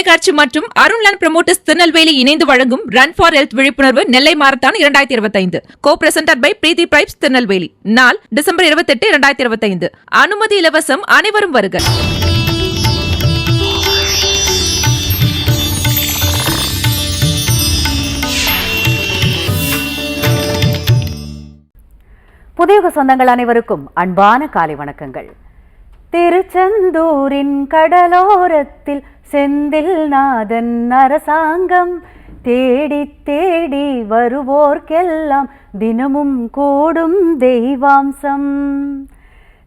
தொலைக்காட்சி மற்றும் அருண்லான் ப்ரமோட்டர்ஸ் திருநெல்வேலி இணைந்து வழங்கும் ரன் ஃபார் ஹெல்த் விழிப்புணர்வு நெல்லை மாரத்தான் இரண்டாயிரத்தி இருபத்தைந்து. கோ பிரசன்டட் பை பிரீதி பிரைப்ஸ் திருநெல்வேலி. நாள் டிசம்பர் இருபத்தி எட்டு இரண்டாயிரத்தி இருபத்தைந்து. அனுமதி இலவசம் அனைவரும் வருக. புதியுக சொந்தங்கள் அனைவருக்கும் அன்பான காலை வணக்கங்கள். திருச்செந்தூரின் கடலோரத்தில் செந்தில் நாதன் அரசாங்கம். தேடி தேடி வருவோர்க்கெல்லாம் தினமும் கூடும் தெய்வாம்சம்.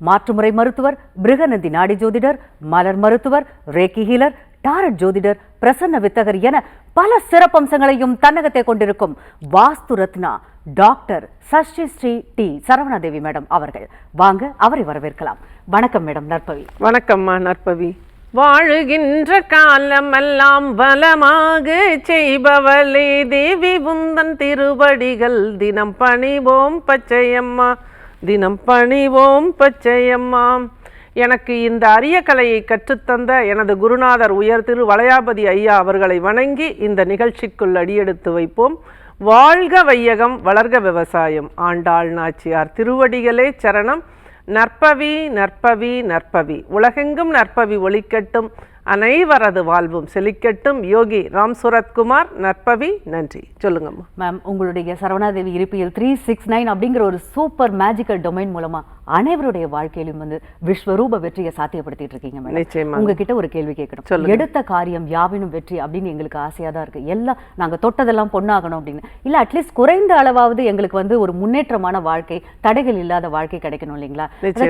மாற்றுமுறை மருத்துவர் பிருகநந்தி நாடி ஜோதிடர் மலர் மருத்துவர் ரேக்கி ஹீலர் டாரட் ஜோதிடர் பிரசன்ன வித்தகர் என பல சிறப்பம்சங்களையும் தன்னகத்தை கொண்டிருக்கும் Vastu Ratna doctor Sashti Sri D Saravanadevi madam அவர்கள். வாங்க அவரை வரவேற்கலாம். வணக்கம் மேடம் நற்பவி. வணக்கம்மா நற்பவி. வாழுகின்ற காலமெல்லாம் வளமாக செய்பவளே தேவி உந்தன் திருவடிகள் தினம் பணிவோம் பச்சையம்மா. தினம் பணிவோம் பச்சையம்மாம் எனக்கு இந்த அரிய கலையை கற்றுத்தந்த எனது குருநாதர் உயர் திரு வளையாபதி ஐயா அவர்களை வணங்கி இந்த நிகழ்ச்சிக்குள் அடியெடுத்து வைப்போம். வாழ்க வையகம் வளர்க விவசாயம். ஆண்டாள் நாச்சியார் திருவடிகளே சரணம். நற்பவி நற்பவி நற்பவி. உலகெங்கும் நற்பவி ஒளிக்கட்டும். அனைவரது வாழ்வும் செழிக்கட்டும். யோகி ராம் சுரத்குமார் நற்பவி நன்றி. சொல்லுங்கம்மா. மேம் உங்களுடைய சரவணாதேவி இருப்பியல் த்ரீ சிக்ஸ் நைன் அப்படிங்கிற ஒரு சூப்பர் மேஜிக்கல் டொமைன் மூலமாக அனைவருடைய வாழ்க்கையிலும் வந்து விஸ்வரூப வெற்றியை சாத்தியப்படுத்திட்டு இருக்கீங்க மேடம் உங்ககிட்ட ஒரு கேள்வி கேட்கணும். எடுத்த காரியம் யாவினும் வெற்றி அப்படின்னு எங்களுக்கு ஆசையா தான் இருக்கு. எல்லாம் நாங்க தொட்டதெல்லாம் பொண்ணாகணும் அப்படின்னு. இல்ல அட்லீஸ்ட் குறைந்த அளவாவது எங்களுக்கு வந்து ஒரு முன்னேற்றமான வாழ்க்கை தடைகள் இல்லாத வாழ்க்கை கிடைக்கணும் இல்லைங்களா?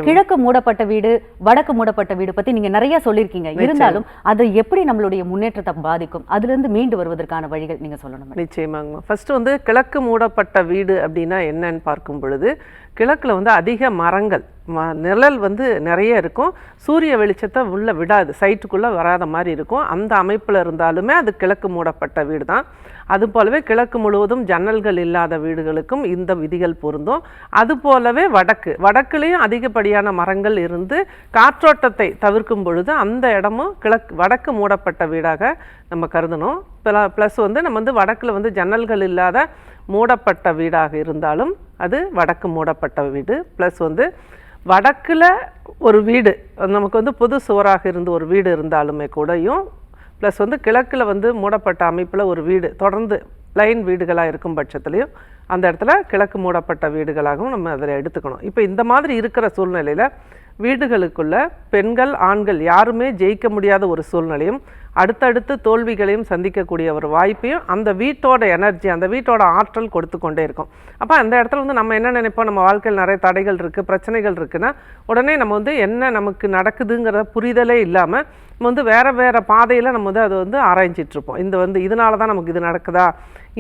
கிழக்கு மூடப்பட்ட வீடு வடக்கு மூடப்பட்ட வீடு பத்தி நீங்க நிறைய சொல்லியிருக்கீங்க. இருந்தாலும் அது எப்படி நம்மளுடைய முன்னேற்றத்தை பாதிக்கும்? அதுல இருந்து மீண்டு வருவதற்கான வழிகள் நீங்க சொல்லணும். நிச்சயமாங்கம்மா. ஃபர்ஸ்ட் வந்து கிழக்கு மூடப்பட்ட வீடு அப்படின்னா என்னன்னு பார்க்கும் பொழுது கிழக்கில் வந்து அதிக மரங்கள் ம- நிழல் வந்து நிறைய இருக்கும். சூரிய வெளிச்சத்தை உள்ளே விடாது. சைட்டுக்குள்ளே வராத மாதிரி இருக்கும். அந்த அமைப்பில் இருந்தாலுமே அது கிழக்கு மூடப்பட்ட வீடு தான் அது போலவே கிழக்கு முழுவதும் ஜன்னல்கள் இல்லாத வீடுகளுக்கும் இந்த விதிகள் பொருந்தும். அது போலவே வடக்கு. வடக்குலேயும் அதிகப்படியான மரங்கள் இருந்து காற்றோட்டத்தை தவிர்க்கும் பொழுது அந்த இடமும் கிழக்கு வடக்கு மூடப்பட்ட வீடாக நம்ம கருதணும். ப்ளஸ் வந்து நம்ம வந்து வடக்கில் வந்து ஜன்னல்கள் இல்லாத மூடப்பட்ட வீடாக இருந்தாலும் அது வடக்கு மூடப்பட்ட வீடு. ப்ளஸ் வந்து வடக்கில் ஒரு வீடு. நமக்கு வந்து பொது சுவராக இருந்து ஒரு வீடு இருந்தாலுமே கூடயும் ப்ளஸ் வந்து கிழக்கில் வந்து மூடப்பட்ட அமைப்பில் ஒரு வீடு தொடர்ந்து லைன் வீடுகளாக இருக்கும் பட்சத்துலையும் அந்த இடத்துல கிழக்கு மூடப்பட்ட வீடுகளாகவும் நம்ம அதில் எடுத்துக்கணும். இப்போ இந்த மாதிரி இருக்கிற சூழ்நிலையில் வீடுகளுக்குள்ள பெண்கள் ஆண்கள் யாருமே ஜெயிக்க முடியாத ஒரு சூழ்நிலையும் அடுத்தடுத்து தோல்விகளையும் சந்திக்கக்கூடிய ஒரு வாய்ப்பையும் அந்த வீட்டோட எனர்ஜி அந்த வீட்டோட ஆற்றல் கொடுத்து கொண்டே இருக்கும். அப்போ அந்த இடத்துல வந்து நம்ம என்ன நினைப்போம்? நம்ம வாழ்க்கையில் நிறைய தடைகள் இருக்குது பிரச்சனைகள் இருக்குன்னா உடனே நம்ம வந்து என்ன நமக்கு நடக்குதுங்கிற புரிதலே இல்லாமல் நம்ம வந்து வேறு வேறு பாதையில் நம்ம வந்து அதை வந்து ஆராய்ஞ்சிட்டு இருப்போம். இந்த வந்து இதனால தான் நமக்கு இது நடக்குதா?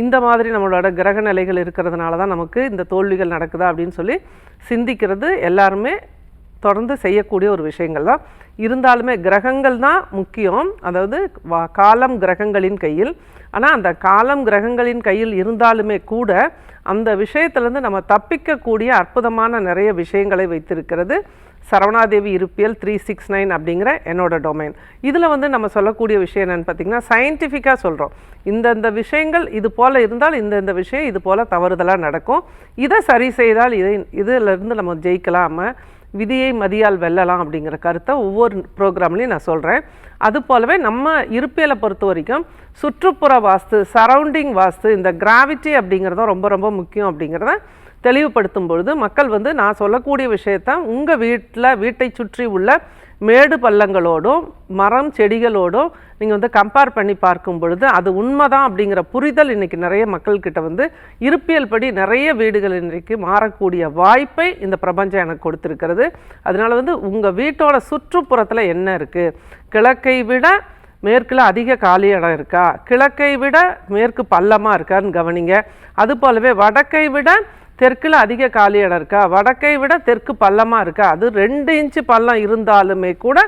இந்த மாதிரி நம்மளோட கிரக நிலைகள் இருக்கிறதுனால தான் நமக்கு இந்த தோல்விகள் நடக்குதா அப்படின்னு சொல்லி சிந்திக்கிறது எல்லாருமே தொடர்ந்து செய்யக்கூடிய ஒரு விஷயங்கள் தான். இருந்தாலுமே கிரகங்கள் தான் முக்கியம். அதாவது வா- காலம் கிரகங்களின் கையில். ஆனால் அந்த காலம் கிரகங்களின் கையில் இருந்தாலுமே கூட அந்த விஷயத்திலேருந்து நம்ம தப்பிக்கக்கூடிய அற்புதமான நிறைய விஷயங்களை வைத்திருக்கிறது Saravanadevi Iruppiyal three six nine அப்படிங்கிற என்னோட டொமைன் இதில் வந்து நம்ம சொல்லக்கூடிய விஷயம் என்னென்னு பார்த்திங்கன்னா சயின்டிஃபிக்காக சொல்கிறோம் இந்தந்த விஷயங்கள் இது போல் இருந்தால் இந்தந்த விஷயம் இது போல் தவறுதலாக நடக்கும். இதை சரி செய்தால் இதை இதிலிருந்து நம்ம ஜெயிக்கலாம? விதியை மதியால் வெல்லலாம் அப்படிங்கிற கருத்தை ஒவ்வொரு ப்ரோக்ராம்லையும் நான் சொல்கிறேன் அது போலவே நம்ம இருப்பியலை பொறுத்த வரைக்கும் சுற்றுப்புற வாஸ்து சரௌண்டிங் வாஸ்து இந்த கிராவிட்டி அப்படிங்கிறதும் ரொம்ப ரொம்ப முக்கியம் அப்படிங்கிறத தெளிவுபடுத்தும் பொழுது மக்கள் வந்து நான் சொல்லக்கூடிய விஷயத்த உங்கள் வீட்டில் வீட்டை சுற்றி உள்ள மேடு பள்ளங்களோடும் மரம் செடிகளோடும் நீங்கள் வந்து கம்பேர் பண்ணி பார்க்கும் பொழுது அது உண்மைதான் அப்படிங்கிற புரிதல் இன்றைக்கி நிறைய மக்கள்கிட்ட வந்து இருப்பியல் படி நிறைய வீடுகள் இன்றைக்கு மாறக்கூடிய வாய்ப்பை இந்த பிரபஞ்சம் எனக்கு கொடுத்துருக்கிறது. அதனால வந்து உங்கள் வீட்டோட சுற்றுப்புறத்தில் என்ன இருக்குது கிழக்கை விட மேற்கில் அதிக காலி இடம் இருக்கா? கிழக்கை விட மேற்கு பள்ளமாக இருக்கான்னு கவனிங்க. அது போலவே வடக்கை விட தெற்கில் அதிக காலி இடம் இருக்கா? வடக்கை விட தெற்கு பள்ளமாக இருக்கா? அது ரெண்டு இன்ச்சு பள்ளம் இருந்தாலுமே கூட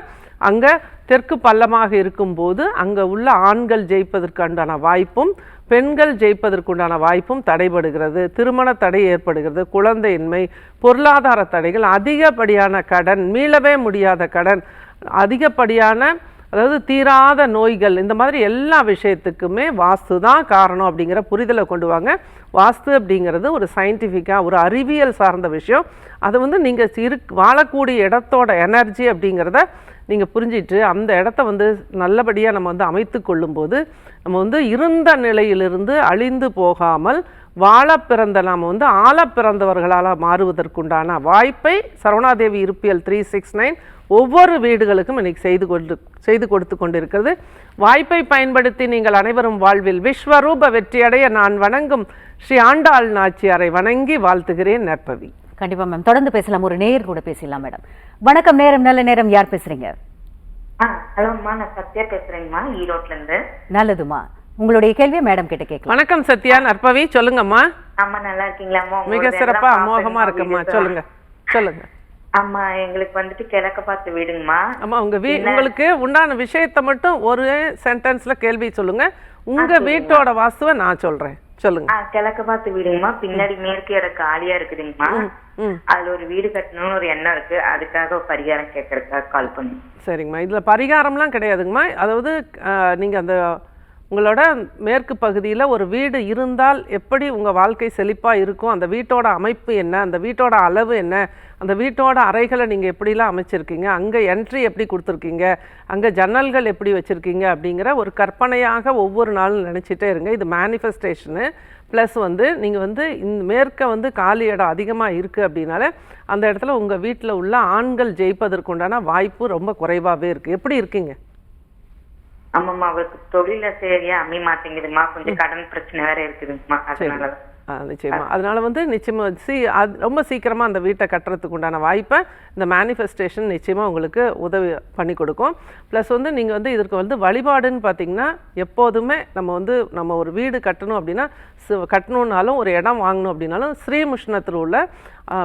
அங்கே தெற்கு பள்ளமாக இருக்கும்போது அங்கே உள்ள ஆண்கள் ஜெயிப்பதற்குண்டான வாய்ப்பும் பெண்கள் ஜெயிப்பதற்குண்டான வாய்ப்பும் தடைபடுகிறது. திருமண தடை ஏற்படுகிறது. குழந்தையின்மை பொருளாதார தடைகள் அதிகப்படியான கடன் மீளவே முடியாத கடன் அதிகப்படியான அதாவது தீராத நோய்கள் இந்த மாதிரி எல்லா விஷயத்துக்குமே வாஸ்து தான் காரணம் அப்படிங்கிற புரிதலை கொண்டு வாங்க. வாஸ்து அப்படிங்கிறது ஒரு சயின்டிஃபிக்காக ஒரு அறிவியல் சார்ந்த விஷயம். அது வந்து நீங்கள் இரு வாழக்கூடிய இடத்தோட எனர்ஜி அப்படிங்கிறத நீங்கள் புரிஞ்சிட்டு அந்த இடத்த வந்து நல்லபடியாக நம்ம வந்து அமைத்து கொள்ளும்போது நம்ம வந்து இருந்த நிலையிலிருந்து அழிந்து போகாமல் வாழ பிறந்த நாம் வந்து ஆள பிறந்தவர்களால் மாறுவதற்குண்டான வாய்ப்பை சரவணாதேவி இருப்பியல் த்ரீ சிக்ஸ் நைன் ஒவ்வொரு வீடுகளுக்கும் இன்னைக்கு செய்து கொண்டு செய்து கொடுத்து கொண்டிருக்கிறது. வாய்ப்பை பயன்படுத்தி நீங்கள் அனைவரும் வாழ்வில் விஸ்வரூப வெற்றியடைய நான் வணங்கும் ஸ்ரீ ஆண்டாள் நாச்சியாரை வணங்கி வாழ்த்துகிறேன் நற்பவி. கண்டிப்பா மேம் தொடர்ந்து பேசலாம். ஒரு நேயர் கூட பேசலாம் மேடம். வணக்கம் நேரம் நல்ல நேரம். யார் பேசுறீங்க? ஆ ஹலோம்மா நான் சத்யா பேசுறேங்கம்மா. ஈரோட்ல இருந்து. நல்லதுமா. உங்களுடைய கேள்வியை மேடம் கிட்ட கேட்கலாம். வணக்கம் சத்யா நற்பவி சொல்லுங்கம்மா. அம்மா நல்லா இருக்கீங்களாம்மா மிக சிறப்பா அமோகமா videos. சொல்லுங்க சொல்லுங்க. அம்மா எங்களுக்கு வந்துட்டு கிழக்க பார்த்து வீடுங்கம்மா. அம்மா உங்க வீ உங்களுக்கு உண்டான விஷயத்தை மட்டும் ஒரு சென்டென்ஸ்ல கேள்வி சொல்லுங்க. உங்க வீட்டோட வாஸ்துவை நான் சொல்றேன். சொல்லுங்க. கிழக்க பார்த்து வீடுங்கம்மா. பின்னாடி மேற்கு இடம் காலியா இருக்குதுங்கம்மா. அதுல ஒரு வீடு கட்டணும்னு ஒரு எண்ணம் இருக்கு. அதுக்காக ஒரு பரிகாரம் கேட்கறதுக்காக கால் பண்ணி சரிங்கம்மா. இதில் பரிகாரம்லாம் கிடையாதுங்கம்மா. அதாவது நீங்க அந்த உங்களோட மேற்கு பகுதியில் ஒரு வீடு இருந்தால் எப்படி உங்கள் வாழ்க்கை செழிப்பாக இருக்கும்? அந்த வீட்டோட அமைப்பு என்ன? அந்த வீட்டோட அளவு என்ன? அந்த வீட்டோட அறைகளை நீங்கள் எப்படிலாம் அமைச்சிருக்கீங்க? அங்கே என்ட்ரி எப்படி கொடுத்துருக்கீங்க? அங்கே ஜன்னல்கள் எப்படி வச்சுருக்கீங்க? அப்படிங்கிற ஒரு கற்பனையாக ஒவ்வொரு நாளும் நினச்சிட்டே இருங்க. இது மேனிஃபெஸ்டேஷனு ப்ளஸ் வந்து நீங்கள் வந்து இந்த மேற்க வந்து காலி இடம் அதிகமாக இருக்குது அப்படின்னால அந்த இடத்துல உங்கள் வீட்டில் உள்ள ஆண்கள் ஜெயிப்பதற்குண்டான வாய்ப்பு ரொம்ப குறைவாகவே இருக்குது எப்படி இருக்கீங்க? ஆமாம்மா அவருக்கு தொழில சரியா அமைய மாட்டேங்குதுமா கொஞ்சம் கடன் பிரச்சனை வேற இருக்குதுங்கம்மா. அதனாலதான் நிச்சயமா அதனால வந்து நிச்சயமா சி அது ரொம்ப சீக்கிரமா அந்த வீட்டை கட்டுறதுக்கு உண்டான வாய்ப்பை இந்த மேனிஃபெஸ்டேஷன் நிச்சயமா உங்களுக்கு உதவி பண்ணி கொடுக்கும். ப்ளஸ் வந்து நீங்க வந்து இதற்கு வந்து வழிபாடுன்னு பார்த்தீங்கன்னா எப்போதுமே நம்ம வந்து நம்ம ஒரு வீடு கட்டணும் அப்படின்னா கட்டணும்னாலும் ஒரு இடம் வாங்கணும் அப்படின்னாலும் ஸ்ரீமுஷ்ணத்தில் உள்ள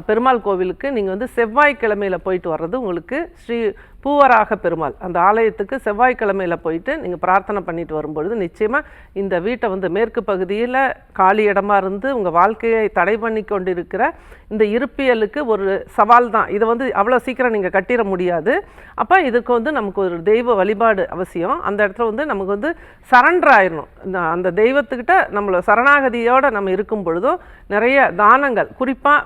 பெருமாள் கோவிலுக்கு நீங்கள் வந்து செவ்வாய்க்கிழமையில் போயிட்டு வர்றது உங்களுக்கு ஸ்ரீ பூவராக பெருமாள். அந்த ஆலயத்துக்கு செவ்வாய்க்கிழமையில் போயிட்டு நீங்கள் பிரார்த்தனை பண்ணிட்டு வரும்பொழுது நிச்சயமாக இந்த வீட்டை வந்து மேற்கு பகுதியில் காலி இடமா இருந்து உங்கள் வாழ்க்கையை தடை பண்ணி கொண்டிருக்கிற இந்த இருப்பியலுக்கு ஒரு சவால் தான் இதை வந்து அவ்வளோ சீக்கிரம் நீங்கள் கட்டிட முடியாது. அப்போ இதுக்கு வந்து நமக்கு ஒரு தெய்வ வழிபாடு அவசியம். அந்த இடத்துல வந்து நமக்கு வந்து சரண்டர் ஆயிடணும் இந்த அந்த தெய்வத்துக்கிட்ட நம்மளை சரணாகதியோடு நம்ம இருக்கும் பொழுதும் நிறைய தானங்கள் குறிப்பாக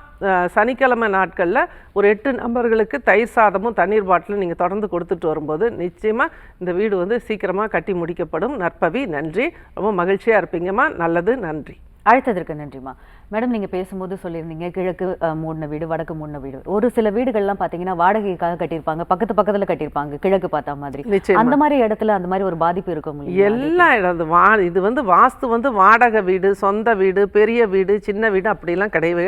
சனிக்கிழமை நாட்களில் ஒரு எட்டு நபர்களுக்கு தயிர் சாதமும் தண்ணீர் பாட்டிலும் நீங்கள் தொடர்ந்து கொடுத்துட்டு வரும்போது நிச்சயமாக இந்த வீடு வந்து சீக்கிரமாக கட்டி முடிக்கப்படும். நற்பவி நன்றி. ரொம்ப மகிழ்ச்சியாக இருப்பீங்கம்மா. நல்லது நன்றி. அழைத்ததற்கு நன்றிம்மா. மேடம் நீங்க பேசும்போது சொல்லியிருந்தீங்க கிழக்கு மூடின வீடு வடக்கு மூடின வீடு. ஒரு சில வீடுகள்லாம் பாத்தீங்கன்னா வாடகைக்காக கட்டியிருப்பாங்க பக்கத்து பக்கத்துல கட்டியிருப்பாங்க கிழக்கு பார்த்தா மாதிரி. அந்த மாதிரி இடத்துல அந்த மாதிரி ஒரு பாதிப்பு இருக்கும்? எல்லா இடம் வா இது வந்து வாஸ்து வந்து வாடகை வீடு சொந்த வீடு பெரிய வீடு சின்ன வீடு அப்படிலாம் கிடையவே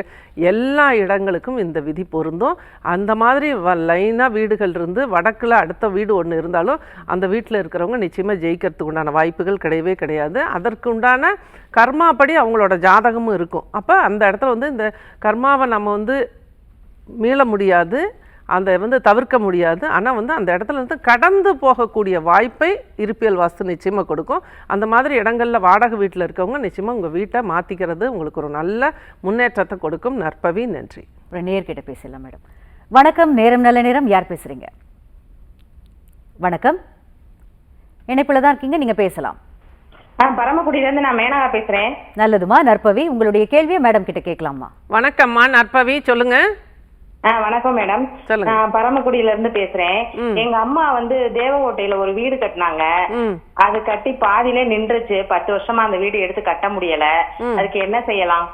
எல்லா இடங்களுக்கும் இந்த விதி பொருந்தும். அந்த மாதிரி லைனாக வீடுகள் இருந்து வடக்கில் அடுத்த வீடு ஒன்று இருந்தாலும் அந்த வீட்டில் இருக்கிறவங்க நிச்சயமாக ஜெயிக்கிறதுக்கு உண்டான வாய்ப்புகள் கிடையவே கிடையாது. அதற்கு உண்டான கர்மாப்படி அவங்களோட ஜாதகமும் இருக்கும். அப்போ அந்த இடத்துல வந்து இந்த கர்மாவை நம்ம வந்து மீள முடியாது அந்த வந்து தவிர்க்க முடியாது. ஆனால் வந்து அந்த இடத்துல இருந்து கடந்து போகக்கூடிய வாய்ப்பை இருப்பியல் வாஸ்து நிச்சயமாக கொடுக்கும். அந்த மாதிரி இடங்களில் வாடகை வீட்டில் இருக்கவங்க நிச்சயமாக உங்கள் வீட்டை மாற்றிக்கிறது உங்களுக்கு ஒரு நல்ல முன்னேற்றத்தை கொடுக்கும். நற்பவி நன்றி. அப்புறம் நேர்கிட்ட பேசலாம் மேடம். வணக்கம் நேரம் நல்ல நேரம். யார் பேசுறீங்க? வணக்கம். இணைப்பில் தான் இருக்கீங்க நீங்க பேசலாம். ஆ பரமக்குடியில இருந்து நான் மேனகா பேசுறேன். நல்லதுமா நற்பவி? உங்களுடைய கேள்வியை மேடம் கிட்ட கேட்கலாமா? வணக்கம்மா நற்பவி சொல்லுங்கள் ஆ வணக்கம் மேடம். சொல்லுங்க. நான் பரமக்குடியில இருந்து பேசுறேன் எங்க அம்மா வந்து தேவகோட்டையில ஒரு வீடு கட்டினாங்க. ம். அது கட்டி பாதியிலே நின்றுச்சு. பத்து வருஷமா அந்த வீடு எடுத்து கட்ட முடியல. அதுக்கு என்ன செய்யலாம்?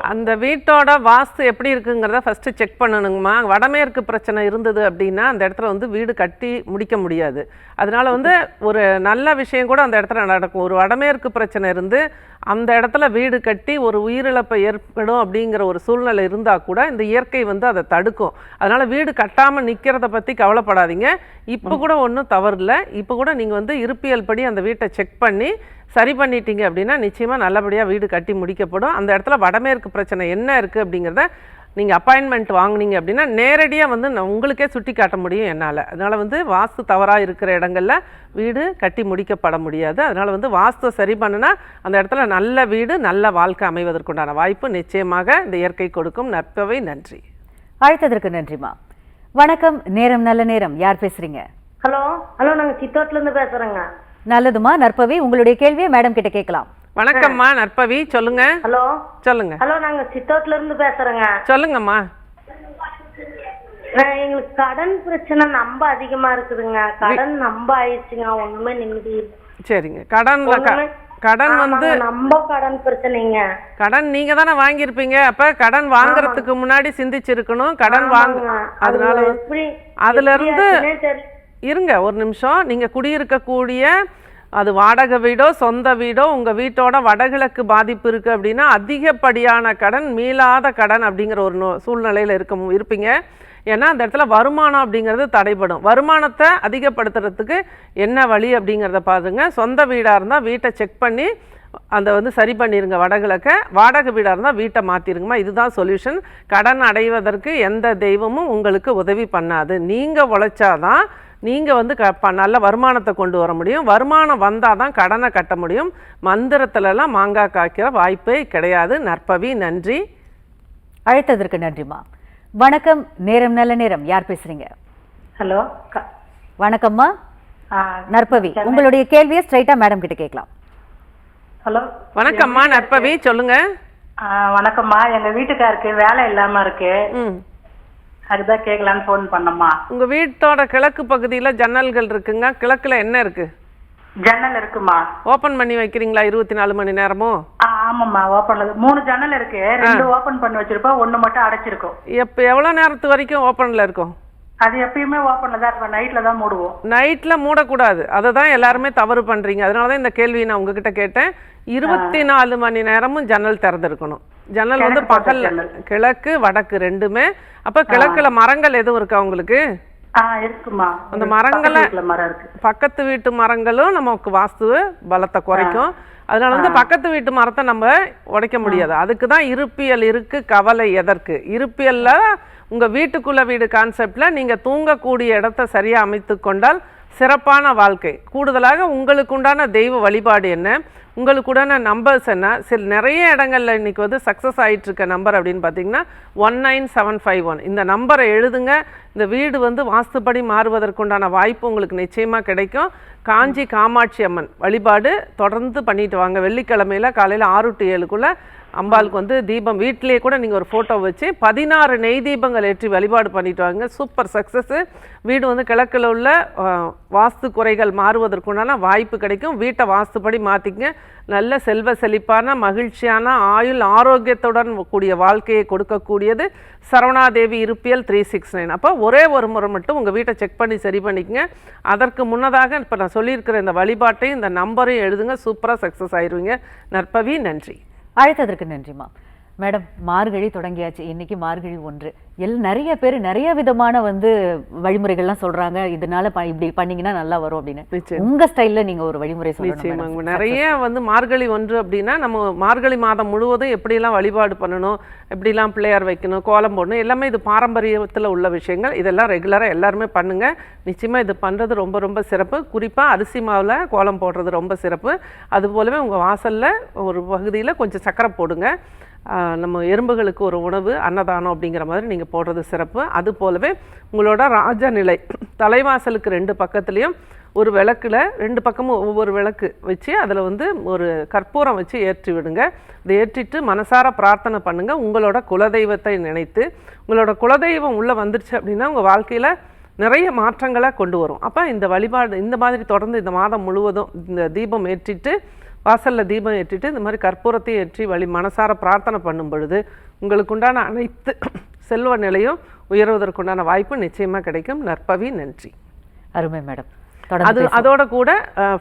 அந்த வீட்டோட வாஸ்து எப்படி இருக்குங்கிறத ஃபஸ்ட்டு செக் பண்ணணுங்கம்மா. வடமேற்கு பிரச்சனை இருந்தது அப்படின்னா அந்த இடத்துல வந்து வீடு கட்டி முடிக்க முடியாது. அதனால வந்து ஒரு நல்ல விஷயம் கூட அந்த இடத்துல நடக்கும். ஒரு வடமேற்கு பிரச்சனை இருந்து அந்த இடத்துல வீடு கட்டி ஒரு உயிரிழப்பை ஏற்படும் அப்படிங்கிற ஒரு சூழ்நிலை இருந்தால் கூட இந்த இயற்கை வந்து அதை தடுக்கும். அதனால் வீடு கட்டாமல் நிற்கிறத பற்றி கவலைப்படாதீங்க. இப்போ கூட ஒன்றும் தவறு இல்லை இப்போ கூட நீங்கள் வந்து இருப்பியல் படி அந்த வீட்டை செக் பண்ணி சரி பண்ணிட்டீங்க அப்படின்னா நிச்சயமாக நல்லபடியாக வீடு கட்டி முடிக்கப்படும். அந்த இடத்துல வடமேற்கு பிரச்சனை என்ன இருக்குது அப்படிங்கிறத நீங்கள் அப்பாயின்மெண்ட் வாங்குனீங்க அப்படின்னா நேரடியாக வந்து நான் உங்களுக்கே சுட்டி காட்ட முடியும் என்னால். அதனால் வந்து வாஸ்து தவறாக இருக்கிற இடங்கள்ல வீடு கட்டி முடிக்கப்பட முடியாது. அதனால் வந்து வாஸ்து சரி பண்ணுனா அந்த இடத்துல நல்ல வீடு நல்ல வாழ்க்கை அமைவதற்குண்டான வாய்ப்பு நிச்சயமாக இந்த இயற்கை கொடுக்கும். நற்பவை நன்றி. அழைத்ததற்கு நன்றிமா. வணக்கம் நேரம் நல்ல நேரம். யார் பேசுறீங்க? ஹலோ ஹலோ நாங்க சித்தோட்ல இருந்து பேசுறேங்க. நல்லதுமா நற்பவி? உங்களுடைய கேள்வியை மேடம் கிட்ட கேட்கலாம். வணக்கம்மா நற்பவி சொல்லுங்க. ஹலோ. சொல்லுங்க. ஹலோ நாங்க சித்தோட்ல இருந்து பேசுறேங்க. சொல்லுங்கம்மா. எங்களுக்கு கடன் பிரச்சனை ரொம்ப அதிகமா இருக்குதுங்க. கடன் ரொம்ப ஆயிடுச்சுங்க. ஒண்ணுமே நிம்மதி. சரிங்க. கடன்ல கடன் வந்து ரொம்ப கடன் பிரச்சனைங்க. கடன் நீங்க தானே வாங்கியிருப்பீங்க. அப்ப கடன் வாங்குறதுக்கு முன்னாடி சிந்திச்சிருக்கணும். கடன் வாங்க. அதனால அதுல இருந்து. இருங்க ஒரு நிமிஷம். நீங்க குடியிருக்கக்கூடிய அது வாடகை வீடோ சொந்த வீடோ உங்கள் வீட்டோட வடகிழக்கு பாதிப்பு இருக்குது அப்படின்னா அதிகப்படியான கடன் மீளாத கடன் அப்படிங்கிற ஒரு நோ- சூழ்நிலையில் இருக்க இருப்பீங்க. ஏன்னா அந்த இடத்துல வருமானம் அப்படிங்கிறது தடைபடும். வருமானத்தை அதிகப்படுத்துறதுக்கு என்ன வழி அப்படிங்கிறத பாருங்க. சொந்த வீடாக இருந்தால் வீட்டை செக் பண்ணி அந்த வந்து சரி பண்ணிருங்க வடகிழக்க. வாடகை வீடாக இருந்தால் வீட்டை மாற்றிருங்கம்மா இதுதான் சொல்யூஷன். கடன் அடைவதற்கு எந்த தெய்வமும் உங்களுக்கு உதவி பண்ணாது. நீங்கள் உழைச்சாதான் நீங்கள் வந்து க ப நல்ல வருமானத்தை கொண்டு வர முடியும். வருமானம் வந்தால் தான் கடனை கட்ட முடியும். மந்திரத்துலலாம் மாங்காய் காய்க்கிற வாய்ப்பே கிடையாது. நற்பவி நன்றி. அழைத்ததற்கு நன்றிமா. வணக்கம் நேரம் நல்ல நேரம். யார் பேசுறீங்க? ஹலோ க- வணக்கம்மா. நற்பவி. உங்களுடைய கேள்வியை ஸ்ட்ரைட்டா மேடம் கிட்ட கேட்கலாம். ஹலோ. வணக்கம்மா நற்பவி சொல்லுங்க. வணக்கம்மா. எங்க வீட்டுக்காருக்கு வேலை இல்லாம இருக்கு. ம். அதுதான் கேட்கலான்னு ஃபோன் பண்ணம்மா. உங்கள் வீட்டோட கிழக்கு பகுதியில் ஜன்னல்கள் இருக்குங்க. கிழக்கில் என்ன இருக்குது ஜன்னல் இருக்குமா? ஓப்பன் பண்ணி வைக்கிறீங்களா இருபத்தி நாலு மணி நேரமும் ஆமாம்மா ஓப்பன்ல மூணு ஜன்னல் இருக்கு. ரெண்டு ஓபன் பண்ணி வச்சிருப்போம் ஒண்ணு மட்டும் அடைச்சிருக்கும். எப்போ எவ்வளோ நேரத்து வரைக்கும் ஓப்பனில் இருக்கும்? அது எப்பயுமே ஓப்பன்ல தான் இருக்கும். நைட்ல தான் மூடுவோம். நைட்டில் மூடக்கூடாது. அதை தான் எல்லாருமே தவறு பண்ணுறீங்க அதனால தான் இந்த கேள்வியை நான் உங்ககிட்ட கேட்டேன். இருபத்தி நாலு மணி நேரமும் ஜன்னல் திறந்திருக்கணும். ஜன்னல் வந்து ஜன்னல். கிழக்கு வடக்கு ரெண்டுமே. அப்போ கிழக்குல மரங்கள் எதுவும் இருக்கா உங்களுக்கு? இருக்குமா. அந்த மரங்களை- பக்கத்து வீட்டு மரங்களும் நமக்கு வாஸ்து பலத்தை குறைக்கும். அதனால வந்து பக்கத்து வீட்டு மரத்தை நம்ம உடைக்க முடியாது. அதுக்கு தான் இருப்பியல் இருக்கு கவலை எதற்கு? இருப்பியல்ல உங்கள் வீட்டுக்குள்ள வீடு கான்செப்டில் நீங்கள் தூங்கக்கூடிய இடத்த சரியாக அமைத்து கொண்டால் சிறப்பான வாழ்க்கை. கூடுதலாக உங்களுக்குண்டான தெய்வ வழிபாடு என்ன? உங்களுக்குடான நம்பர்ஸ் என்ன? சில நிறைய இடங்களில் இன்றைக்கி வந்து சக்ஸஸ் ஆகிட்டுருக்க நம்பர் அப்படின்னு பார்த்தீங்கன்னா one nine seven five one இந்த நம்பரை எழுதுங்க. இந்த வீடு வந்து வாஸ்துப்படி மாறுவதற்குண்டான வாய்ப்பு உங்களுக்கு நிச்சயமாக கிடைக்கும். காஞ்சி காமாட்சி அம்மன் வழிபாடு தொடர்ந்து பண்ணிட்டு வாங்க. வெள்ளிக்கிழமையில் காலையில் ஆறு டு ஏழுக்குள்ளே அம்பாளுக்கு வந்து தீபம். வீட்டிலேயே கூட நீங்கள் ஒரு ஃபோட்டோ வச்சு பதினாறு நெய் தீபங்கள் ஏற்றி வழிபாடு பண்ணிட்டு வாங்க. சூப்பர் சக்ஸஸ்ஸு வீடு வந்து கிழக்கில் உள்ள வாஸ்து குறைகள் மாறுவதற்குண்டான வாய்ப்பு கிடைக்கும். வீட்டை வாஸ்துப்படி மாற்றிக்கங்க நல்ல செல்வ செழிப்பான மகிழ்ச்சியான ஆயுள் ஆரோக்கியத்துடன் கூடிய வாழ்க்கையை கொடுக்கக்கூடியது Saravanadevi Iruppiyal three six nine அப்போ ஒரே ஒரு முறை மட்டும் உங்கள் வீட்டை செக் பண்ணி சரி பண்ணிக்கங்க. அதற்கு முன்னதாக இப்போ நான் சொல்லியிருக்கிற இந்த வழிபாட்டையும் இந்த நம்பரையும் எழுதுங்க. சூப்பராக சக்ஸஸ் ஆயிருவீங்க. நற்பவி நன்றி. அழைத்ததற்கு நன்றிமா மேடம் மார்கழி தொடங்கியாச்சு. இன்னைக்கு மார்கழி ஒன்று. எல் நிறைய பேர் நிறைய விதமான வந்து வழிமுறைகள்லாம் சொல்றாங்க. இதனால ப- இப்படி பண்ணீங்கன்னா நல்லா வரும் அப்படின்னு. உங்க ஸ்டைல்ல நீங்க ஒரு வழிமுறை நிச்சயமாங்க நிறைய வந்து மார்கழி ஒன்று அப்படின்னா நம்ம மார்கழி மாதம் முழுவதும் எப்படிலாம் வழிபாடு பண்ணணும் எப்படிலாம் பிள்ளையார் வைக்கணும் கோலம் போடணும் எல்லாமே இது பாரம்பரியத்தில் உள்ள விஷயங்கள். இதெல்லாம் ரெகுலராக எல்லாருமே பண்ணுங்க. நிச்சயமாக இது பண்ணுறது ரொம்ப ரொம்ப சிறப்பு. குறிப்பாக அரிசி மாவில் கோலம் போடுறது ரொம்ப சிறப்பு. அது போலவே உங்கள் வாசலில் ஒரு பகுதியில் கொஞ்சம் சக்கரை போடுங்க. நம்ம எறும்புகளுக்கு ஒரு உணவு அன்னதானம் அப்படிங்கிற மாதிரி நீங்கள் போடுறது சிறப்பு. அது போலவே உங்களோட ராஜநிலை தலைவாசலுக்கு ரெண்டு பக்கத்துலேயும் ஒரு விளக்கில் ரெண்டு பக்கமும் ஒவ்வொரு விளக்கு வச்சு அதில் வந்து ஒரு கற்பூரம் வச்சு ஏற்றி விடுங்க. இதை ஏற்றிட்டு மனசார பிரார்த்தனை பண்ணுங்கள் உங்களோட குலதெய்வத்தை நினைத்து உங்களோட குலதெய்வம் உள்ளே வந்துருச்சு அப்படின்னா உங்கள் வாழ்க்கையில் நிறைய மாற்றங்களை கொண்டு வரும். அப்போ இந்த வழிபாடு இந்த மாதிரி தொடர்ந்து இந்த மாதம் முழுவதும் இந்த தீபம் ஏற்றிட்டு வாசலில் தீபம் ஏற்றிட்டு இந்த மாதிரி கற்பூரத்தையும் ஏற்றி வழி மனசார பிரார்த்தனை பண்ணும் பொழுது உங்களுக்கு உண்டான அனைத்து செல்வ நிலையும் உயர்வதற்குண்டான வாய்ப்பு நிச்சயமாக கிடைக்கும். நற்பவி நன்றி. அருமை மேடம். அது. அதோட கூட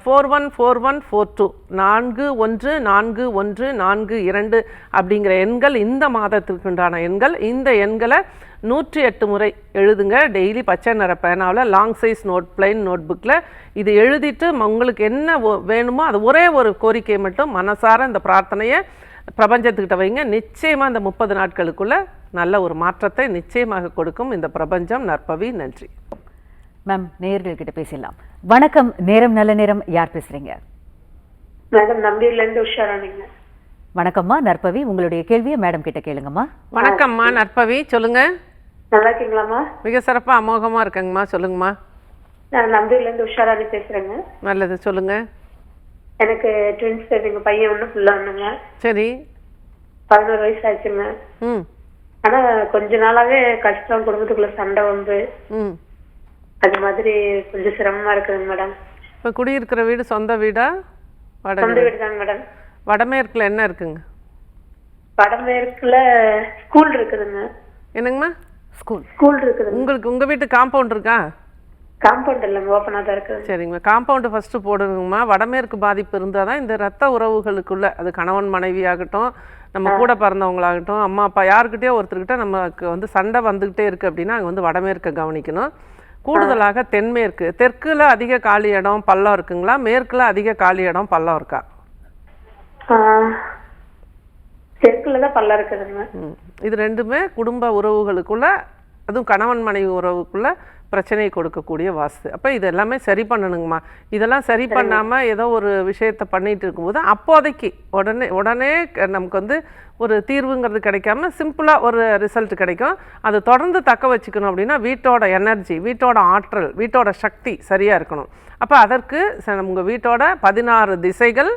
four one four one four two நான்கு ஒன்று நான்கு ஒன்று நான்கு இரண்டு அப்படிங்கிற எண்கள் இந்த மாதத்திற்குண்டான எண்கள். இந்த எண்களை நூற்றி எட்டு முறை எழுதுங்க. டெய்லி பச்சை நிற பேனாவில் long size note plain note புக்கில் இது எழுதிட்டு உங்களுக்கு என்ன வேணுமோ அது ஒரே ஒரு கோரிக்கையை மட்டும் மனசார இந்த பிரார்த்தனையை பிரபஞ்சத்துக்கிட்ட வைங்க. நிச்சயமாக இந்த முப்பது நாட்களுக்குள்ள நல்ல ஒரு மாற்றத்தை நிச்சயமாக கொடுக்கும் இந்த பிரபஞ்சம். நற்பவி நன்றி. மேம் நேயர்கள் கிட்ட பேசிடலாம். வணக்கம் நேரம் நல்ல நேரம் யார் பேசுறீங்க? மேடம் நம்பியில இருந்து உஷாரானீங்க வணக்கம்மா நற்பவி உங்களுடைய கேள்வியை மேடம் கிட்ட கேளுங்கம்மா. வணக்கம்மா நற்பவி சொல்லுங்க. நல்லா இருக்கீங்களாம்மா மிக சிறப்பாக அமோகமாக இருக்கேங்கம்மா சொல்லுங்கம்மா. நான் நம்பியில இருந்து உஷாராணி பேசுறேங்க. நல்லது சொல்லுங்க. எனக்கு ட்வின்ஸ் எங்க பையன் ஒண்ணு புள்ள ஒண்ணுங்க. சரி. பதினோரு வயசு ஆச்சுங்க ம். ஆனா கொஞ்ச நாளாவே கஷ்டம் குடும்பத்துக்குள்ள சண்டை வந்து ம். அது மாதிரி கொஞ்சம் சிரமமா இருக்குதுங்க மேடம். இப்போ குடியிருக்கிற வீடு சொந்த வீடா? சொந்த வீடு தாங்க மேடம். வடமேற்கில் என்ன இருக்குங்க? வடமேற்குல ஸ்கூல் இருக்குதுங்க. என்னங்கம்மா? ஸ்கூல். ஸ்கூல் இருக்குதுங்க உங்களுக்கு உங்கள் வீட்டு காம்பவுண்ட் இருக்கா? காம்பவுண்ட் இல்லைங்க ஓப்பனா தான் இருக்குது. சரிங்கம்மா. காம்பவுண்டு ஃபஸ்ட்டு போடணுங்கம்மா வடமேற்கு பாதிப்பு இருந்தால் தான் இந்த ரத்த உறவுகளுக்குள்ள அது கணவன் மனைவி ஆகட்டும் நம்ம கூட பிறந்தவங்களாகட்டும் அம்மா அப்பா யாருக்கிட்டயோ ஒருத்தர்கிட்ட நமக்கு வந்து சண்டை வந்துக்கிட்டே இருக்குது அப்படின்னா அங்கே வந்து வடமேற்கை கவனிக்கணும். கூடுதலாக தென்மேற்கு தெற்குல அதிக காலி இடம் பள்ளம் இருக்குங்களா? மேற்குல அதிக காலி இடம் பள்ளம் இருக்கா? தெற்குல தான் பல்ல இருக்குதுங்க ம். இது ரெண்டுமே குடும்ப உறவுகளுக்குள்ள அதுவும் கணவன் மனைவி உறவுக்குள்ள பிரச்சனையை கொடுக்கக்கூடிய வாஸ்து. அப்போ இது எல்லாமே சரி பண்ணணுங்கம்மா. இதெல்லாம் சரி பண்ணாமல் ஏதோ ஒரு விஷயத்தை பண்ணிட்டு இருக்கும்போது அப்போதைக்கு உடனே உடனே நமக்கு வந்து ஒரு தீர்வுங்கிறது கிடைக்காம சிம்பிளாக ஒரு ரிசல்ட் கிடைக்கும். அது தொடர்ந்து தக்க வச்சுக்கணும் அப்படின்னா வீட்டோட எனர்ஜி வீட்டோட ஆற்றல் வீட்டோட சக்தி சரியாக இருக்கணும். அப்போ அதற்கு உங்கள் வீட்டோட பதினாறு திசைகள்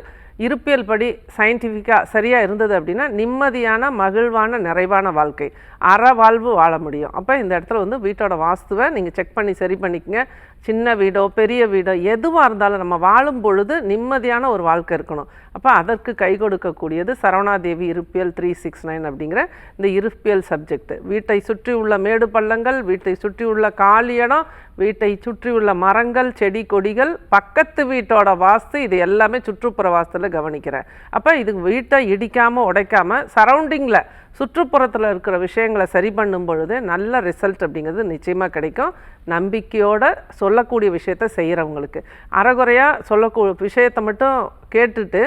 இருப்பியல் படி சயின்டிஃபிக்காக சரியாக இருந்தது அப்படின்னா நிம்மதியான மகிழ்வான நிறைவான வாழ்க்கை. அற வாழ்வு வாழ முடியும். அப்போ இந்த இடத்துல வந்து வீட்டோட வாஸ்துவை நீங்கள் செக் பண்ணி சரி பண்ணிக்கங்க. சின்ன வீடோ பெரிய வீடோ எதுவாக இருந்தாலும் நம்ம வாழும் பொழுது நிம்மதியான ஒரு வாழ்க்கை இருக்கணும். அப்போ அதற்கு கை கொடுக்கக்கூடியது Saravanadevi Iruppiyal three six nine அப்படிங்கிற இந்த இருப்பியல் சப்ஜெக்ட் வீட்டை சுற்றி உள்ள மேடு பள்ளங்கள் வீட்டை சுற்றி உள்ள காலி இடம் வீட்டை சுற்றியுள்ள மரங்கள் செடி கொடிகள் பக்கத்து வீட்டோட வாஸ்து இது எல்லாமே சுற்றுப்புற வாஸ்துல கவனிக்கிறேன். அப்போ இது வீட்டை இடிக்காமல் உடைக்காமல் சரௌண்டிங்கில் சுற்றுப்புறத்தில் இருக்கிற விஷயங்களை சரி பண்ணும் பொழுது நல்ல ரிசல்ட் அப்படிங்கிறது நிச்சயமாக கிடைக்கும். நம்பிக்கையோட சொல்லக்கூடிய விஷயத்த செய்கிறவங்களுக்கு அறகுறையாக சொல்லக்கூ விஷயத்தை மட்டும் கேட்டுட்டு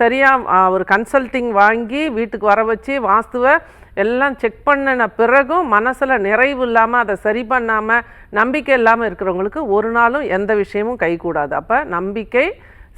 சரியாக ஒரு கன்சல்டிங் வாங்கி வீட்டுக்கு வர வச்சு வாஸ்துவை எல்லாம் செக் பண்ணின பிறகும் மனசில் நிறைவு இல்லாமல் அதை சரி பண்ணாமல் நம்பிக்கை இல்லாமல் இருக்கிறவங்களுக்கு ஒரு நாளும் எந்த விஷயமும் கைகூடாது. அப்போ நம்பிக்கை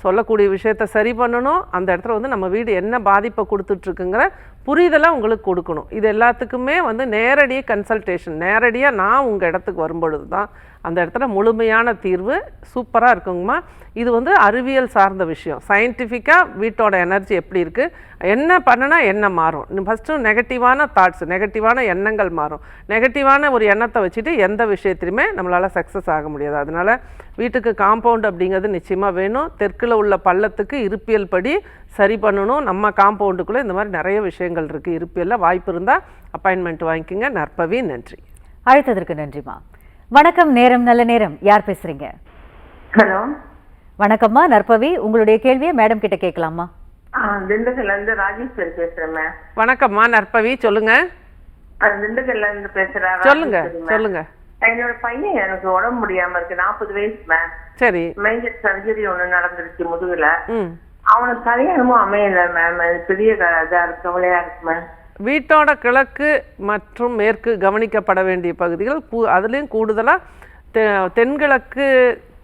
சொல்லக்கூடிய விஷயத்த சரி பண்ணணும். அந்த இடத்துல வந்து நம்ம வீடு என்ன பாதிப்பை கொடுத்துட்ருக்குங்கிற புரிதலாக உங்களுக்கு கொடுக்கணும். இது எல்லாத்துக்குமே வந்து நேரடி கன்சல்டேஷன் நேரடியாக நான் உங்கள் இடத்துக்கு வரும்பொழுது தான் அந்த இடத்துல முழுமையான தீர்வு சூப்பராக இருக்குங்கம்மா. இது வந்து அறிவியல் சார்ந்த விஷயம். சயின்டிஃபிக்காக வீட்டோட எனர்ஜி எப்படி இருக்குது என்ன பண்ணுனா என்ன மாறும்? ஃபஸ்ட்டு நெகட்டிவான தாட்ஸ் நெகட்டிவான எண்ணங்கள் மாறும். நெகட்டிவான ஒரு எண்ணத்தை வச்சுட்டு எந்த விஷயத்திலுமே நம்மளால் சக்ஸஸ் ஆக முடியாது. அதனால் வீட்டுக்கு காம்பவுண்ட் அப்படிங்கிறது நிச்சயமாக வேணும். தெற்கில் உள்ள பள்ளத்துக்கு இருப்பியல் படி சரி பண்ணணும். நம்ம காம்பவுண்டுக்குள்ளே இந்த மாதிரி நிறைய விஷயங்கள் இருக்குது இருப்பியலில் வாய்ப்பு இருந்தால் அப்பாயின்மெண்ட் வாங்கிக்கோங்க. நற்பவி நன்றி. அழைத்ததற்கு நன்றிம்மா. வணக்கம் நேரம் நல்ல நேரம். யார் பேசுறீங்க? ஹலோ. வணக்கம்மா நற்பவி. உங்களுடைய கேள்வியை மேடம் கிட்ட கேட்கலாமா? திண்டுக்கல்ல இருந்து ராஜேஸ்வரி பேசுறேன் மேம் வணக்கம்மா நற்பவி. சொல்லுங்க. திண்டுக்கல்ல இருந்து பேசுறேன் சொல்லுங்க. சொல்லுங்க. என்னோட பையன் எனக்கு உடம்பு முடியாம இருக்கு. நாற்பது வயசு மேம் சரி. மேஜர் சர்ஜரி ஒண்ணு நடந்துருச்சு முதுகுல. ம். அவனுக்கு கல்யாணமும் அமையல மேம் பெரிய இதா இருக்கு கவலையா இருக்கு மேம் வீட்டோட கிழக்கு மற்றும் மேற்கு கவனிக்கப்பட வேண்டிய பகுதிகள் கூ அதுலேயும் கூடுதலாக தெ தென்கிழக்கு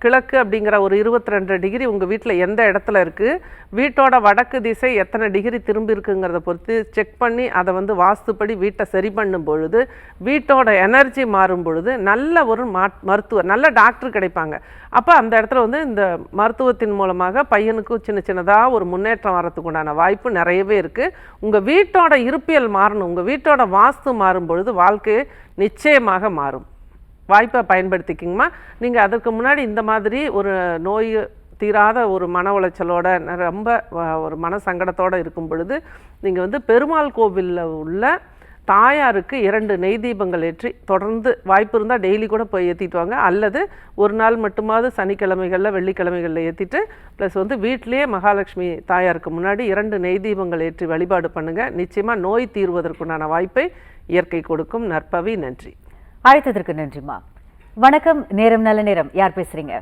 கிழக்கு அப்படிங்கிற ஒரு இருபத்தி ரெண்டு டிகிரி உங்கள் வீட்டில் எந்த இடத்துல இருக்குது வீட்டோட வடக்கு திசை எத்தனை டிகிரி திரும்பி இருக்குங்கிறத பொறுத்து செக் பண்ணி அதை வந்து வாஸ்துப்படி வீட்டை சரி பண்ணும் பொழுது வீட்டோட எனர்ஜி மாறும் பொழுது நல்ல ஒரு மா மருத்துவர் நல்ல டாக்டர் கிடைப்பாங்க. அப்போ அந்த இடத்துல வந்து இந்த மருத்துவத்தின் மூலமாக பையனுக்கும் சின்ன சின்னதாக ஒரு முன்னேற்றம் வர்றதுக்கு உண்டான வாய்ப்பு நிறையவே இருக்குது உங்கள் வீட்டோட இருப்பியல் மாறணும் உங்கள் வீட்டோட வாஸ்து மாறும் பொழுது வாழ்க்கை நிச்சயமாக மாறும். வாய்ப்பை பயன்படுத்திக்கிங்கம்மா. நீங்கள் அதற்கு முன்னாடி இந்த மாதிரி ஒரு நோய் தீராத ஒரு மன உளைச்சலோட ரொம்ப ஒரு மன சங்கடத்தோடு இருக்கும் பொழுது நீங்கள் வந்து பெருமாள் கோவிலில் உள்ள தாயாருக்கு இரண்டு நெய் தீபங்கள் ஏற்றி தொடர்ந்து வாய்ப்பு இருந்தால் டெய்லி கூட போய் ஏற்றிட்டு வாங்க. அல்லது ஒரு நாள் மட்டுமாவது சனிக்கிழமைகளில் வெள்ளிக்கிழமைகளில் ஏற்றிட்டு ப்ளஸ் வந்து வீட்டிலேயே மகாலட்சுமி தாயாருக்கு முன்னாடி இரண்டு நெய் தீபங்கள் ஏற்றி வழிபாடு பண்ணுங்கள் நிச்சயமாக நோய் தீர்வதற்குண்டான வாய்ப்பை இயற்கை கொடுக்கும். நற்பவி நன்றி. அழைத்ததற்கு நன்றிம்மா. வணக்கம் நேரம் நல்ல நேரம். யார் பேசுறீங்க?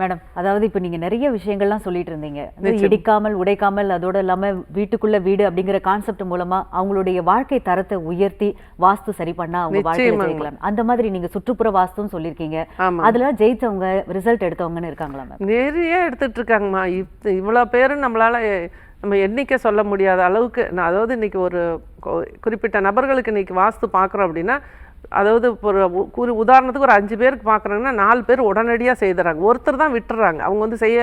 மேடம் அதாவது இப்போ நீங்க நிறைய விஷயங்கள்லாம் சொல்லிட்டு இருந்தீங்க. இடிக்காமல் உடைக்காமல் அதோட இல்லாம வீட்டுக்குள்ள வீடு அப்படிங்கிற கான்செப்ட் மூலமா அவங்களுடைய வாழ்க்கை தரத்தை உயர்த்தி வாஸ்து சரி பண்ணா அவங்க வாழ்க்கையில. ஜெயிக்கலாம். அந்த மாதிரி நீங்க சுற்றுப்புற வாஸ்துன்னு சொல்லியிருக்கீங்க. அதுல ஜெயிச்சவங்க ரிசல்ட் எடுத்தவங்கன்னு இருக்காங்களா மேம்? நிறைய எடுத்துட்டு இருக்காங்கம்மா. இவ்வளோ பேர் நம்மளால நம்ம எண்ணிக்கை சொல்ல முடியாத அளவுக்கு நான் அதாவது இன்றைக்கி ஒரு கொ- குறிப்பிட்ட நபர்களுக்கு இன்றைக்கி வாஸ்து பார்க்குறோம் அப்படின்னா அதாவது இப்போ ஒரு உ- குறி உதாரணத்துக்கு ஒரு அஞ்சு பேருக்கு பார்க்குறாங்கன்னா நாலு பேர் உடனடியாக செய்துறாங்க. ஒருத்தர் தான் விட்டுறாங்க. அவங்க வந்து செய்ய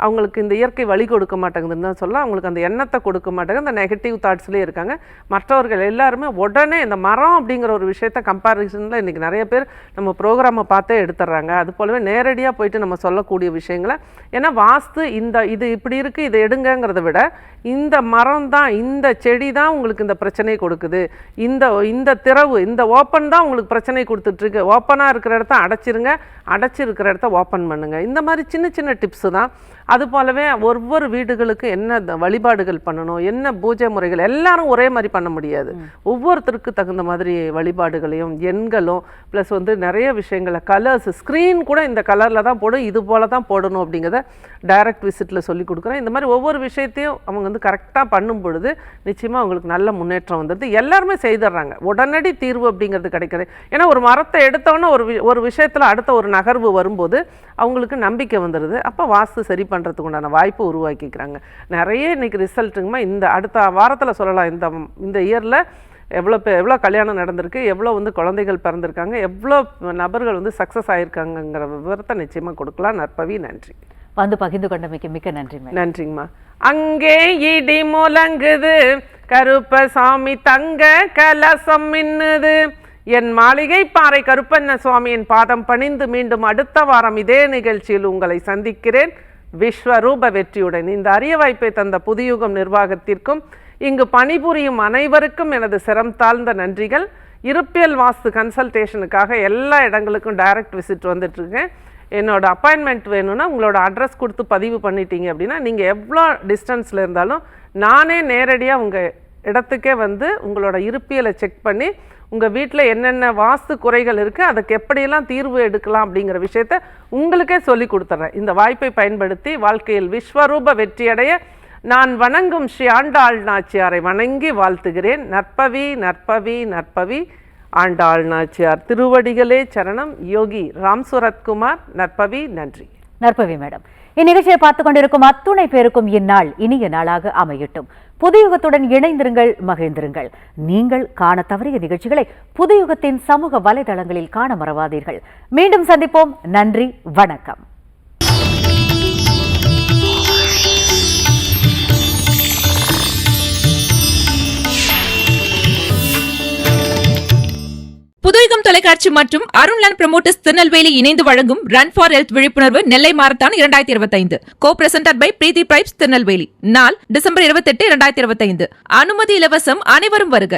அவங்களுக்கு இந்த இயற்கை வழி கொடுக்க மாட்டேங்குதுன்னு தான் சொல்ல அவங்களுக்கு அந்த எண்ணத்தை கொடுக்க மாட்டேங்குது. அந்த நெகட்டிவ் தாட்ஸ்லேயே இருக்காங்க. மற்றவர்கள் எல்லாருமே உடனே இந்த மரம் அப்படிங்கிற ஒரு விஷயத்த கம்பாரிசனில் இன்றைக்கி நிறைய பேர் நம்ம ப்ரோக்ராமை பார்த்தே எடுத்துடுறாங்க. அது போலவே நேரடியாக போயிட்டு நம்ம சொல்லக்கூடிய விஷயங்களை ஏன்னா வாஸ்து இந்த இது இப்படி இருக்குது இதை எடுங்கங்கிறத விட இந்த மரம் தான் இந்த செடி தான் உங்களுக்கு இந்த பிரச்சனையை கொடுக்குது. இந்த இந்த திறவு இந்த ஓப்பன் தான் உங்களுக்கு பிரச்சனை கொடுத்துட்ருக்கு. ஓப்பனாக இருக்கிற இடத்த அடைச்சிருங்க. அடைச்சிருக்கிற இடத்த ஓப்பன் பண்ணுங்க. இந்த மாதிரி சின்ன சின்ன டிப்ஸு தான். அது போலவே ஒவ்வொரு வீடுகளுக்கு என்ன வழிபாடுகள் பண்ணணும் என்ன பூஜை முறைகள் எல்லாரும் ஒரே மாதிரி பண்ண முடியாது. ஒவ்வொருத்தருக்கு தகுந்த மாதிரி வழிபாடுகளையும் எண்களும் ப்ளஸ் வந்து நிறைய விஷயங்களை கலர்ஸ் ஸ்க்ரீன் கூட இந்த கலரில் தான் போடும் இது போல தான் போடணும் அப்படிங்கிறத டைரக்ட் விசிட்டில் சொல்லி கொடுக்குறேன். இந்த மாதிரி ஒவ்வொரு விஷயத்தையும் அவங்க வந்து கரெக்டாக பண்ணும் பொழுது நிச்சயமாக அவங்களுக்கு நல்ல முன்னேற்றம் வந்துடுது. எல்லாருமே செய்துடுறாங்க. உடனடி தீர்வு அப்படிங்கிறது கிடைக்கிறது ஏன்னா ஒரு மரத்தை எடுத்தோன்னே ஒரு வி- ஒரு விஷயத்தில் அடுத்த ஒரு நகர்வு வரும்போது அவங்களுக்கு நம்பிக்கை வந்துடுது. அப்போ வாஸ்து சரி பண்ணுறதுக்கு உண்டான வாய்ப்பு உருவாக்கிக்கிறாங்க. நிறைய இன்றைக்கி ரிசல்ட்டுங்கம்மா இந்த அடுத்த வாரத்தில் சொல்லலாம். இந்த இந்த இயரில் எவ்வளோ பே எவ்வளோ கல்யாணம் நடந்திருக்கு எவ்வளோ வந்து குழந்தைகள் பிறந்திருக்காங்க எவ்வளோ நபர்கள் வந்து சக்ஸஸ் ஆகியிருக்காங்கங்கிற விவரத்தை நிச்சயமாக கொடுக்கலாம். நற்பவி நன்றி. வந்து பகிர்ந்து கொண்டமைக்கு மிக்க நன்றி நன்றிங்கம்மா. அங்கே இடி முழங்குது கருப்பசாமி தங்க கலசம் மின்னுது. என் மாளிகை பாறை கருப்பண்ண சுவாமியின் பாதம் பணிந்து மீண்டும் அடுத்த வாரம் இதே நிகழ்ச்சியில் உங்களை சந்திக்கிறேன். விஸ்வரூப வெற்றியுடன் இந்த அரிய வாய்ப்பை தந்த புதியுகம் நிர்வாகத்திற்கும் இங்கு பணிபுரியும் அனைவருக்கும் எனது சிரம் தாழ்ந்த நன்றிகள். இருப்பியல் வாஸ்து கன்சல்டேஷனுக்காக எல்லா இடங்களுக்கும் டைரக்ட் விசிட் வந்துட்டு என்னோடய என்னோட அப்பாயின்மெண்ட் வேணும்னா உங்களோட அட்ரஸ் கொடுத்து பதிவு பண்ணிட்டீங்க அப்படின்னா நீங்கள் எவ்வளோ டிஸ்டன்ஸில் இருந்தாலும் நானே நேரடியாக உங்கள் இடத்துக்கே வந்து உங்களோட இருப்பியலை செக் பண்ணி உங்கள் வீட்டில் என்னென்ன வாஸ்து குறைகள் இருக்குது அதுக்கு எப்படியெல்லாம் தீர்வு எடுக்கலாம் அப்படிங்கிற விஷயத்த உங்களுக்கே சொல்லி கொடுத்துட்றேன் இந்த வாய்ப்பை பயன்படுத்தி வாழ்க்கையில் விஸ்வரூப வெற்றியடைய நான் வணங்கும் ஸ்ரீ ஆண்டாள் நாச்சியாரை வணங்கி வாழ்த்துகிறேன். நற்பவி நற்பவி நற்பவி. ஆண்டாள் நாச்சியார் திருவடிகளே சரணம். யோகி ராம் சுரத்குமார் நற்பவி நன்றி. நற்பவி மேடம் இந்நிகழ்ச்சியை பார்த்து கொண்டிருக்கும் அத்துணை பேருக்கும் இந்நாள் இனிய நாளாக அமையட்டும். புதுயுகத்துடன் இணைந்திருங்கள் மகிழ்ந்திருங்கள். நீங்கள் காண தவறிய நிகழ்ச்சிகளை புதுயுகத்தின் சமூக வலைதளங்களில் காண மறவாதீர்கள். மீண்டும் சந்திப்போம். நன்றி வணக்கம். புதுயுகம் தொலைக்காட்சி மற்றும் அருண்லன் ப்ரமோட்டர்ஸ் திருநெல்வேலி இணைந்து வழங்கும் ரன் ஃபார் ஹெல்த் விழிப்புணர்வு நெல்லை மாரத்தான் இரண்டாயிரத்தி இருபத்தைந்து. கோ பிரசன்டர் பை பிரீதி பிரைப்ஸ் திருநெல்வேலி. நாள் டிசம்பர் இருபத்தி எட்டு இரண்டாயிரத்தி இருபத்தைந்து. அனுமதி இலவசம் அனைவரும் வருக.